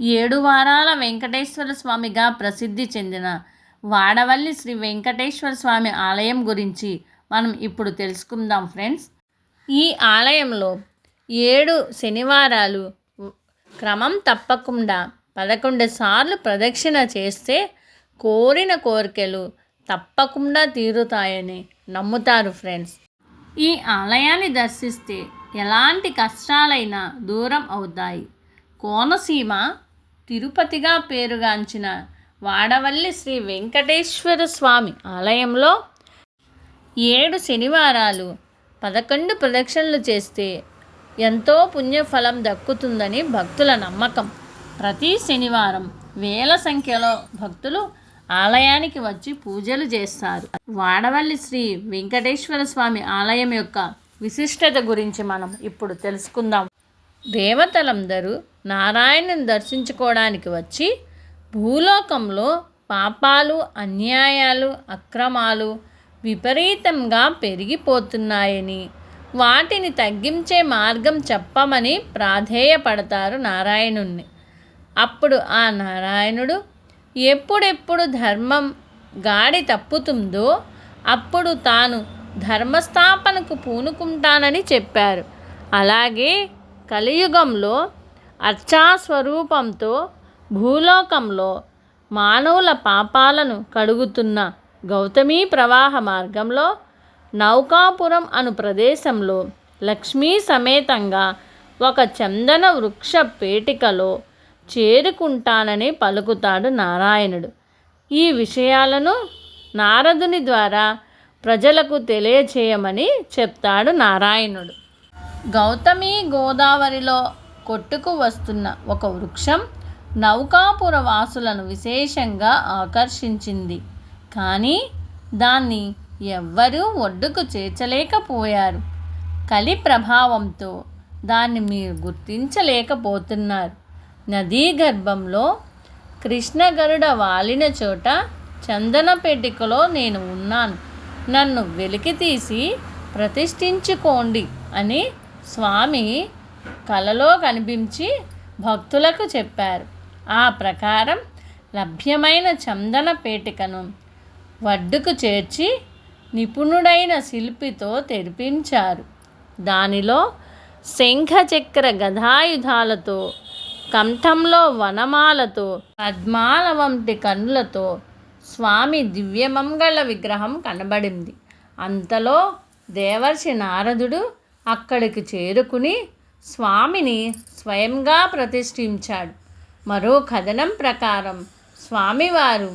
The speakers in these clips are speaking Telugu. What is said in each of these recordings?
ఏడు వారాల వెంకటేశ్వర స్వామిగా ప్రసిద్ధి చెందిన వాడవల్లి శ్రీ వెంకటేశ్వర స్వామి ఆలయం గురించి మనం ఇప్పుడు తెలుసుకుందాం ఫ్రెండ్స్. ఈ ఆలయంలో ఏడు శనివారాలు క్రమం తప్పకుండా పదకొండు సార్లు ప్రదక్షిణ చేస్తే కోరిన కోరికలు తప్పకుండా తీరుతాయని నమ్ముతారు ఫ్రెండ్స్. ఈ ఆలయాన్ని దర్శిస్తే ఎలాంటి కష్టాలైనా దూరం అవుతాయి. కోనసీమ తిరుపతిగా పేరుగాంచిన వాడవల్లి శ్రీ వెంకటేశ్వర స్వామి ఆలయంలో ఏడు శనివారాలు పదకొండు ప్రదక్షిణలు చేస్తే ఎంతో పుణ్యఫలం దక్కుతుందని భక్తుల నమ్మకం. ప్రతి శనివారం వేల సంఖ్యలో భక్తులు ఆలయానికి వచ్చి పూజలు చేస్తారు. వాడవల్లి శ్రీ వెంకటేశ్వర స్వామి ఆలయం యొక్క విశిష్టత గురించి మనం ఇప్పుడు తెలుసుకుందాం. దేవతలందరూ నారాయణుని దర్శించుకోవడానికి వచ్చి భూలోకంలో పాపాలు అన్యాయాలు అక్రమాలు విపరీతంగా పెరిగిపోతున్నాయని వాటిని తగ్గించే మార్గం చెప్పమని ప్రాధేయపడతారు నారాయణుణ్ణి. అప్పుడు ఆ నారాయణుడు ఎప్పుడెప్పుడు ధర్మం గాడి తప్పుతుందో అప్పుడు తాను ధర్మస్థాపనకు పూనుకుంటానని చెప్పారు. అలాగే కలియుగంలో అర్చాస్వరూపంతో భూలోకంలో మానవుల పాపాలను కడుగుతున్న గౌతమీ ప్రవాహ మార్గంలో నౌకాపురం అను ప్రదేశంలో లక్ష్మీ సమేతంగా ఒక చందన వృక్ష పేటికలో చేరుకుంటానని పలుకుతాడు నారాయణుడు. ఈ విషయాలను నారదుని ద్వారా ప్రజలకు తెలియచేయమని చెప్తాడు నారాయణుడు. గౌతమి గోదావరిలో కొట్టుకు వస్తున్న ఒక వృక్షం నౌకాపుర వాసులను విశేషంగా ఆకర్షించింది. కానీ దాన్ని ఎవ్వరూ ఒడ్డుకు చేర్చలేకపోయారు. కలి ప్రభావంతో దాన్ని మీరు గుర్తించలేకపోతున్నారు. నదీ గర్భంలో కృష్ణగరుడ వాలిన చోట చందనపేటికలో నేను ఉన్నాను. నన్ను వెలికి తీసి ప్రతిష్ఠించుకోండి అని స్వామి కలలో కనిపించి భక్తులకు చెప్పారు. ఆ ప్రకారం లభ్యమైన చందన పేటికను వడ్డుకు చేర్చి నిపుణుడైన శిల్పితో తెరిపించారు. దానిలో శంఖచక్ర గదాయుధాలతో కంఠంలో వనమాలతో పద్మాల వంటి కన్నులతో స్వామి దివ్యమంగళ విగ్రహం కనబడింది. అంతలో దేవర్షి నారదుడు అక్కడికి చేరుకుని స్వామిని స్వయంగా ప్రతిష్ఠించాడు. మరో కథనం ప్రకారం స్వామివారు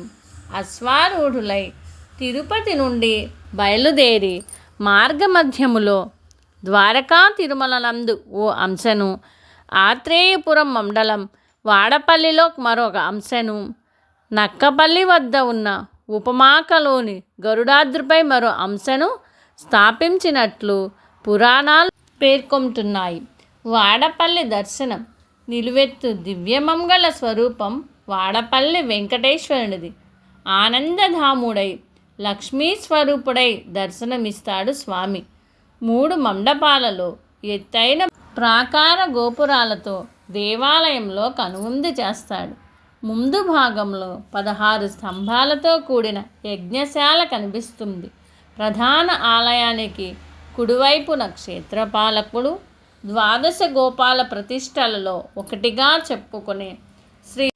అశ్వారూఢులై తిరుపతి నుండి బయలుదేరి మార్గమధ్యములో ద్వారకా తిరుమలనందు ఓ అంశను ఆత్రేయపురం మండలం వాడపల్లిలో మరొక అంశను నక్కపల్లి వద్ద ఉన్న ఉపమాకలోని గరుడాద్రిపై మరో అంశను స్థాపించినట్లు పురాణాలు పేర్కొంటున్నాయి. వాడపల్లి దర్శనం నిలువెత్తు దివ్యమంగళ స్వరూపం వాడపల్లి వెంకటేశ్వరునిది. ఆనందధాముడై లక్ష్మీ స్వరూపుడై దర్శనమిస్తాడు స్వామి. మూడు మండపాలలో ఎత్తైన ప్రాకార గోపురాలతో దేవాలయంలో కనువిందు చేస్తాడు. ముందు భాగంలో పదహారు స్తంభాలతో కూడిన యజ్ఞశాల కనిపిస్తుంది. ప్రధాన ఆలయానికి కుడివైపున క్షేత్రపాలకుడు ద్వాదశ గోపాల ప్రతిష్టలలో ఒకటిగా చెప్పుకునే శ్రీ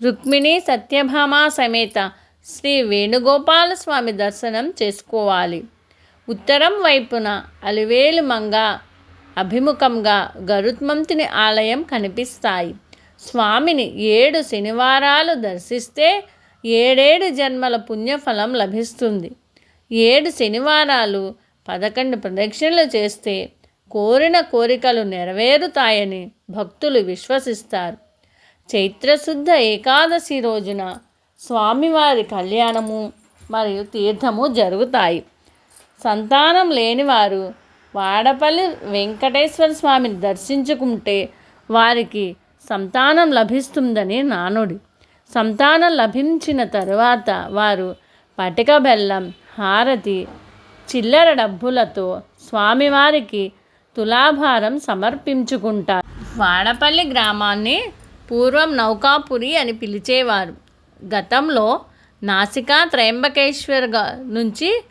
రుక్మిణి సత్యభామ సమేత శ్రీ వేణుగోపాల స్వామి దర్శనం చేసుకోవాలి. ఉత్తరం వైపున అలివేలు మంగ అభిముఖంగా గరుత్మంతుని ఆలయం కనిపిస్తాయి. స్వామిని ఏడు శనివారాలు దర్శిస్తే ఏడేడు జన్మల పుణ్యఫలం లభిస్తుంది. ఏడు శనివారాలు పదకొండు ప్రదక్షిణలు చేస్తే కోరిన కోరికలు నెరవేరుతాయని భక్తులు విశ్వసిస్తారు. చైత్రశుద్ధ ఏకాదశి రోజున స్వామివారి కళ్యాణము మరియు తీర్థము జరుగుతాయి. సంతానం లేనివారు వాడపల్లి వెంకటేశ్వర స్వామిని దర్శించుకుంటే వారికి సంతానం లభిస్తుందని నానుడి. సంతానం లభించిన తరువాత వారు పటిక బెల్లం హారతి చిల్లర డబ్బులతో స్వామివారికి తులాభారం సమర్పించుకుంటారు. వాడపల్లి గ్రామాన్ని పూర్వం నౌకాపురి అని పిలిచేవారు. గతంలో నాసికా త్రయంబకేశ్వర్ నుంచి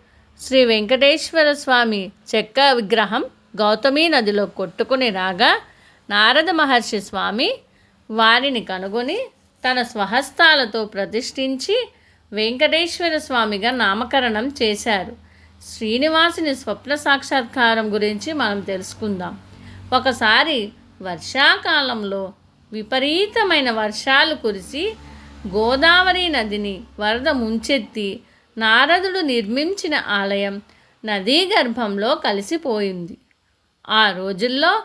శ్రీ వెంకటేశ్వర స్వామి చెక్క విగ్రహం గౌతమి నదిలో కొట్టుకుని రాగా నారద మహర్షి స్వామి వారిని కనుగొని తన స్వహస్తాలతో ప్రతిష్ఠించి వెంకటేశ్వర స్వామిగా నామకరణం చేశారు. శ్రీనివాసుని స్వప్న సాక్షాత్కారం గురించి మనం తెలుసుకుందాం. ఒకసారి వర్షాకాలంలో విపరీతమైన వర్షాలు కురిసి గోదావరి నదిని వరద ముంచెత్తి నారదుడు నిర్మించిన ఆలయం నదీ గర్భంలో కలిసిపోయింది. ఆ రోజుల్లో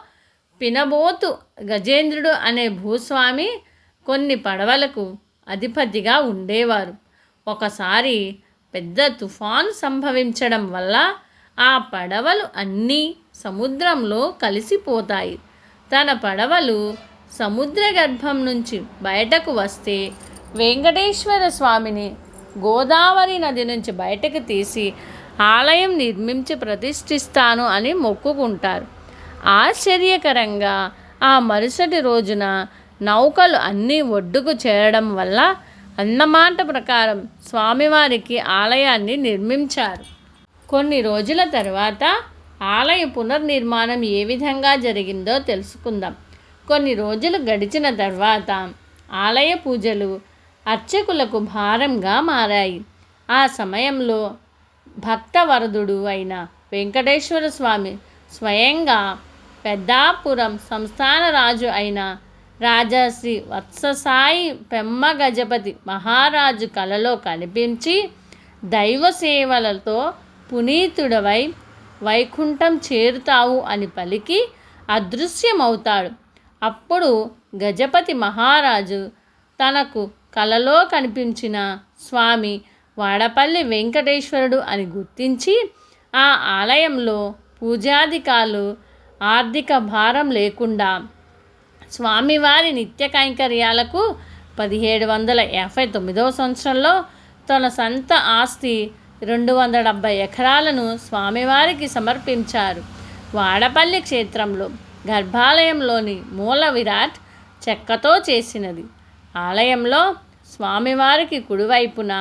పినబోతు గజేంద్రుడు అనే భూస్వామి కొన్ని పడవలకు అధిపతిగా ఉండేవారు. ఒకసారి పెద్ద తుఫాను సంభవించడం వల్ల ఆ పడవలు అన్నీ సముద్రంలో కలిసిపోతాయి. తన పడవలు సముద్ర గర్భం నుంచి బయటకు వస్తే వెంకటేశ్వర స్వామిని గోదావరి నది నుంచి బయటకు తీసి ఆలయం నిర్మించి ప్రతిష్ఠిస్తాను అని మొక్కుకుంటారు. ఆశ్చర్యకరంగా ఆ మరుసటి రోజున నౌకలు అన్నీ ఒడ్డుకు చేరడం వల్ల అన్నమాట ప్రకారం స్వామివారికి ఆలయాన్ని నిర్మించారు. కొన్ని రోజుల తర్వాత ఆలయ పునర్నిర్మాణం ఏ విధంగా జరిగిందో తెలుసుకుందాం. కొన్ని రోజులు గడిచిన తర్వాత ఆలయ పూజలు అర్చకులకు భారంగా మారాయి. ఆ సమయంలో భక్తవరదుడు అయిన వెంకటేశ్వర స్వామి స్వయంగా పెద్దాపురం సంస్థాన రాజు అయిన రాజశ్రీ వత్ససాయి పెమ్మ గజపతి మహారాజు కలలో కనిపించి దైవ సేవలతో పునీతుడవై వైకుంఠం చేరుతావు అని పలికి అదృశ్యమవుతాడు. అప్పుడు గజపతి మహారాజు తనకు కలలో కనిపించిన స్వామి వాడపల్లి వెంకటేశ్వరుడు అని గుర్తించి ఆ ఆలయంలో పూజాధికారులు ఆర్థిక భారం లేకుండా స్వామివారి నిత్య కైంకర్యాలకు పదిహేడు వందల యాభై తొమ్మిదవ సంవత్సరంలో తన సొంత ఆస్తి రెండు వందల డెబ్భై ఎకరాలను స్వామివారికి సమర్పించారు. వాడపల్లి క్షేత్రంలో గర్భాలయంలోని మూల విరాట్ చెక్కతో చేసినది. ఆలయంలో స్వామివారికి కుడివైపున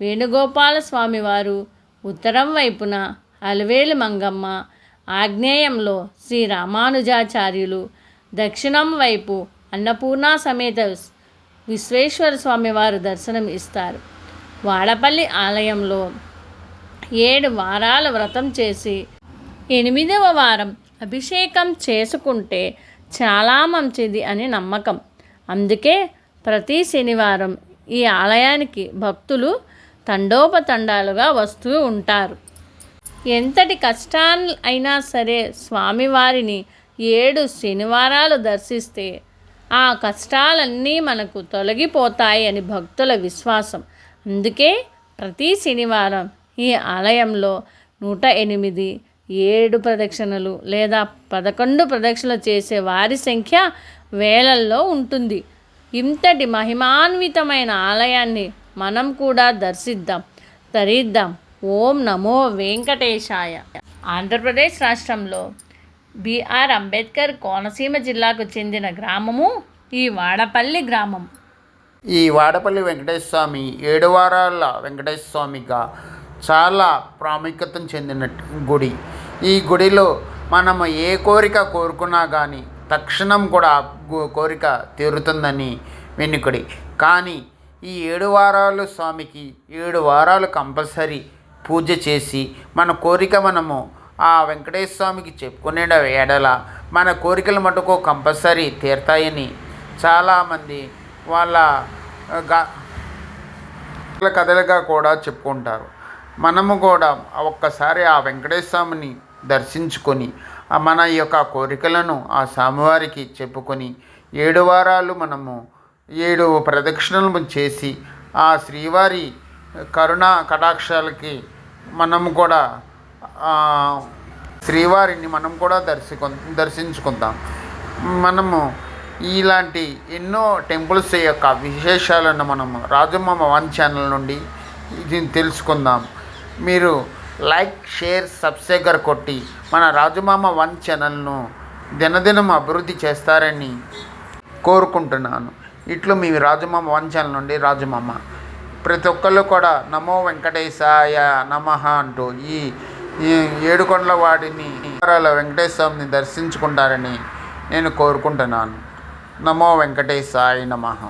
వేణుగోపాల స్వామివారు ఉత్తరం వైపున అలవేలు మంగమ్మ ఆగ్నేయంలో శ్రీ రామానుజాచార్యులు దక్షిణం వైపు అన్నపూర్ణ సమేత విశ్వేశ్వర స్వామి వారు దర్శనం ఇస్తారు. వాడపల్లి ఆలయంలో ఏడు వారాల వ్రతం చేసి ఎనిమిదవ వారం అభిషేకం చేసుకుంటే చాలా మంచిది అని నమ్మకం. అందుకే ప్రతి శనివారం ఈ ఆలయానికి భక్తులు తండోపతండాలుగా వస్తూ ఉంటారు. ఎంతటి కష్టాలు అయినా సరే స్వామివారిని ఏడు శనివారాలు దర్శిస్తే ఆ కష్టాలన్నీ మనకు తొలగిపోతాయి అని భక్తుల విశ్వాసం. అందుకే ప్రతి శనివారం ఈ ఆలయంలో నూట ఎనిమిది ఏడు ప్రదక్షిణలు లేదా పదకొండు ప్రదక్షిణలు చేసే వారి సంఖ్య వేలల్లో ఉంటుంది. ఇంతటి మహిమాన్వితమైన ఆలయాన్ని మనం కూడా దర్శిద్దాం. తరిద్దాం. ఓం నమో వెంకటేశాయ. ఆంధ్రప్రదేశ్ రాష్ట్రంలో బిఆర్ అంబేద్కర్ కోనసీమ జిల్లాకు చెందిన గ్రామము ఈ వాడపల్లి గ్రామం. ఈ వాడపల్లి వెంకటేశ్వర స్వామి ఏడు వారాల వెంకటేశ్వర స్వామిగా చాలా ప్రాముఖ్యతను చెందిన గుడి. ఈ గుడిలో మనము ఏ కోరిక కోరుకున్నా కానీ తక్షణం కూడా గు- కోరిక తీరుతుందని వెనుకడి కానీ ఈ ఏడు వారాలు స్వామికి ఏడు వారాలు కంపల్సరీ పూజ చేసి మన కోరిక మనము ఆ వెంకటేశ్వర స్వామికి చెప్పుకునే ఎడల మన కోరికలు మటుకు కంపల్సరీ తీరుతాయని. చాలామంది వాళ్ళ గా కథలుగా కూడా చెప్పుకుంటారు. మనము కూడా ఒక్కసారి ఆ వెంకటేశ్వర స్వామిని దర్శించుకొని మన యొక్క కోరికలను ఆ స్వామివారికి చెప్పుకొని ఏడు వారాలు మనము ఏడు ప్రదక్షిణలు చేసి ఆ శ్రీవారి కరుణ కటాక్షాలకి మనము కూడా శ్రీవారిని మనం కూడా దర్శకు దర్శించుకుందాం. మనము ఇలాంటి ఎన్నో టెంపుల్స్ యొక్క విశేషాలను మనము రాజమ్మ వన్ ఛానల్ నుండి ఇది తెలుసుకుందాం. మీరు లైక్ షేర్ సబ్స్క్రైబర్ కొట్టి మన రాజమామ వన్ ఛానల్ను దినదినం అభివృద్ధి చేస్తారని కోరుకుంటున్నాను. ఇట్లు మీ రాజమామ వన్ ఛానల్ నుండి రాజమామ ప్రతి ఒక్కళ్ళు కూడా నమో వెంకటేశాయ నమ అంటూ ఈ ఈ ఏడుకొండల వాడిని వెంకటేశ్వర స్వామిని దర్శించుకుంటారని నేను కోరుకుంటున్నాను. నమో వెంకటేశాయ నమః.